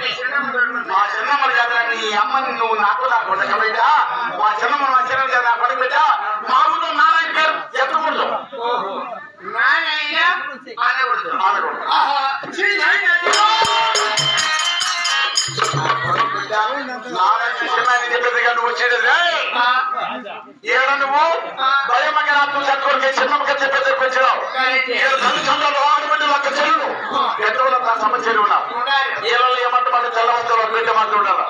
మీ చిన్నమ్మ చేత నీ అమ్మని నువ్వు నాకు నా కొడుకు బిడ్డ మా చిన్నమ్మ మా చిన్న చేత నా కొడుకు బిడ్డ మా ఊళ్ళో నారాయణ పేరు ఎత్తకూడదు. నారాయణ వచ్చేది రేయ్. ఏడ నువ్వు? భయమగా నాకు చక్కడికి చిన్నమ్మకి చెప్పేది తల్లిదండ్రులు ఆడబిడ్డ లెక్క చెల్లు పెద్దవాళ్ళ నా సమస్యలు ఉన్నావు ఏళ్ళలో ఏమంటే మాట తెల్లవంతులు బిడ్డ మాట ఉండాలి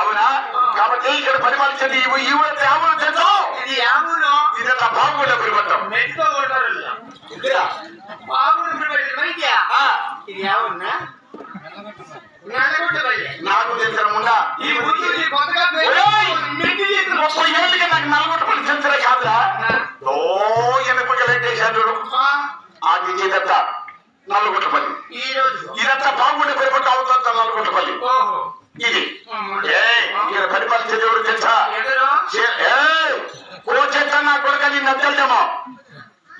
అవునా కాబట్టి ఇక్కడ పరిమాణించేది ఈ ఈ ఊరు ఆవులు చేద్దాం ఇది యామును ఇది నా బాగుండే పరిపట్టం మెట్టుకో కొట్టారు ఇక్కడ బాబుని పెట్టి వైద్య ఆ, ఇది యావున్నా నడగొట్ట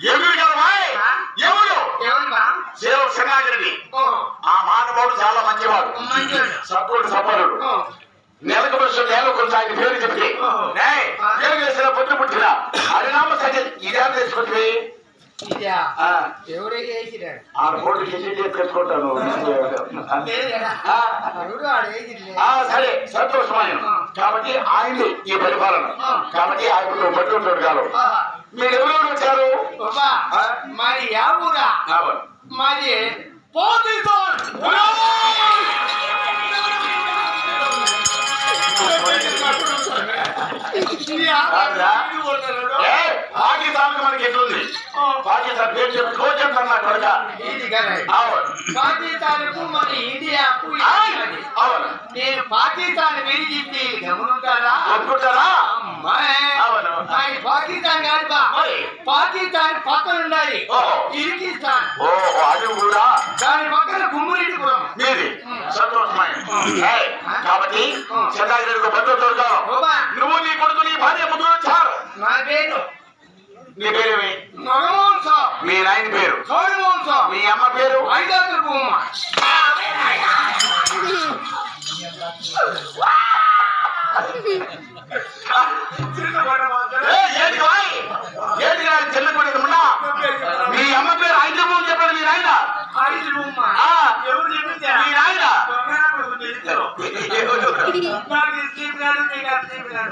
ఎవరు కదా ఎవరు? సేవ ఓహో ఆ మానవుడు చాలా మంచివాడు. సఫలుడు ఓ. నెలకు బస్సు నెల కొంచెం ఆయన పేరు చెప్తే. ఏం చేసిన పొట్టు పుట్టిన. హరినామ ఇదే కోట్లు తెచ్చుకుంటాను. సరే సంతోషమైన కాబట్టి ఆయన్ని ఈ పరిపాలన. కాబట్టి ఆయన పట్టు ఉంటాడు కాదు ఆహా. మీరు ఎవరెవరు వచ్చారు? బాబా మరి యా ఊరా అవును. మాది పోతిస్తాన్ ఏ, పాకిస్తాన్ మనకి ఎట్లుంది? పాకిస్తాన్ పేరు చెప్పి. కోచెప్తాను నా కొడుక. ఇది కదా. అవును. పాకిస్తాన్కు మన ఇండియాకు ఆయ్, ఇది. అవును నేను పాకిస్తాన్ విడిచిట్టి గమనుంటారా అవును. ఆయన పాకిస్తాన్ కాదు? పాకిస్తాన్ పక్కన ఓహో. ఇరికిస్తాన్. అది కూడా దాని పక్కన కుమ్మిరెడ్డిపురం మీది. సంతోషమైన కాబట్టి చంద్రగిరికి భద్రతలు బాబా నువ్వు నీ కొడుకు నీ భార్య ముగ్గురు వచ్చారు. నా పేరు? నీ పేరేమి? నగమోహన్ సాబ్. మీ నాయన పేరు? సోడిమోహన్ సాబ్. మీ అమ్మ పేరు? ఐదాతుల బొమ్మ.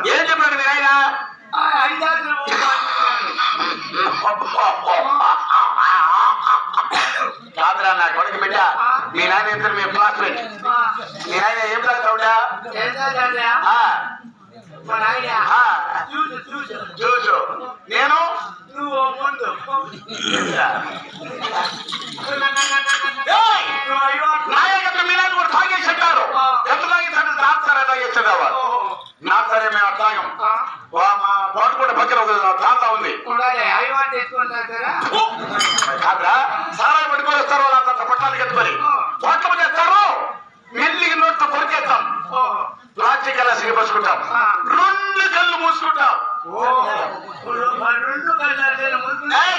ఏం చెప్పాడు మీ నాయన ఆ ఐదాతుల బొమ్మ కాదురా నా కొడుకు బిడ్డ. మీ నాయన ఇద్దరు మీ క్లాస్మేట్ మీ నాయన ఏం చదువుతావుడా? చూసు నేను? నువ్వు ముందు.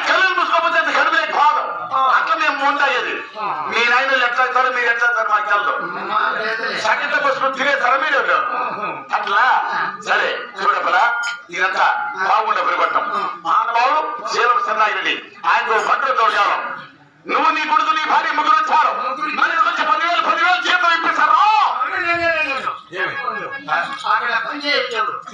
కళ్ళు మూసుకోకపోతే అది కడుపులే కాదు అట్లా మేము ముందయ్యేది మీ నాయనలు ఎట్లా అవుతారు మీరు ఎట్లా అవుతారు మాకు తెలదు. సగంట పోసుకొని తినేస్తారా మీరు అట్లా? సరే చూడపరా? ఇదంతా బాగుండే పరిపట్టం మానవాడు శీలం సన్నాగిరెడ్డి ఆయనకు భద్రత నువ్వు నీ కొడుకు నీ భార్య ముగ్గురు వచ్చారు. పదివేలు పదివేలు జీతం ఇప్పిస్తారా? అక్కడ పని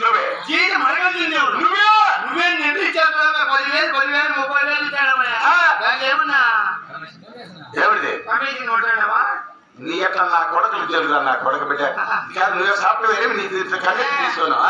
నువ్వే జీతం అడగలేదు నువ్వే నువ్వే నిర్ణయించావు పదివేలు పదివేలు ముప్పై వేలు ఇచ్చాడమ్మా ఏమన్నా ఎవరిది కమిషన్ నీ ఎట్లా నా కొడుకు తెలుదా నా కొడుకు బిడ్డ కాదు నువ్వే సాఫ్ట్వేర్ ఏమి నీకు కనెక్ట్ తీసుకున్నావు